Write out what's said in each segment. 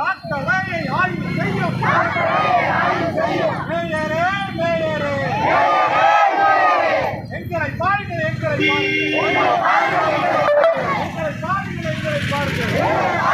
டாக்டரை ஆய்வு செய்யும். மேயரே மேயரே. எங்களை பாருங்கள் எங்களை பாருங்கள். எங்களை பாருங்கள் எங்களை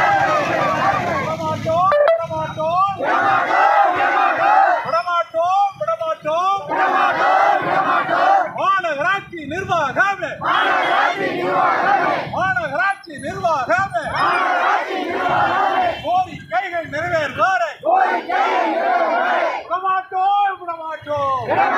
Yeah.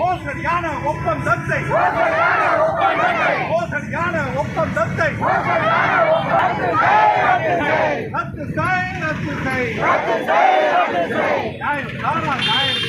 மோசடியான ஒப்பந்தத்தை மோசடியான ஒப்பந்தத்தை ரத்து செய் ரத்து செய். நியாயம் தானா நியாயம்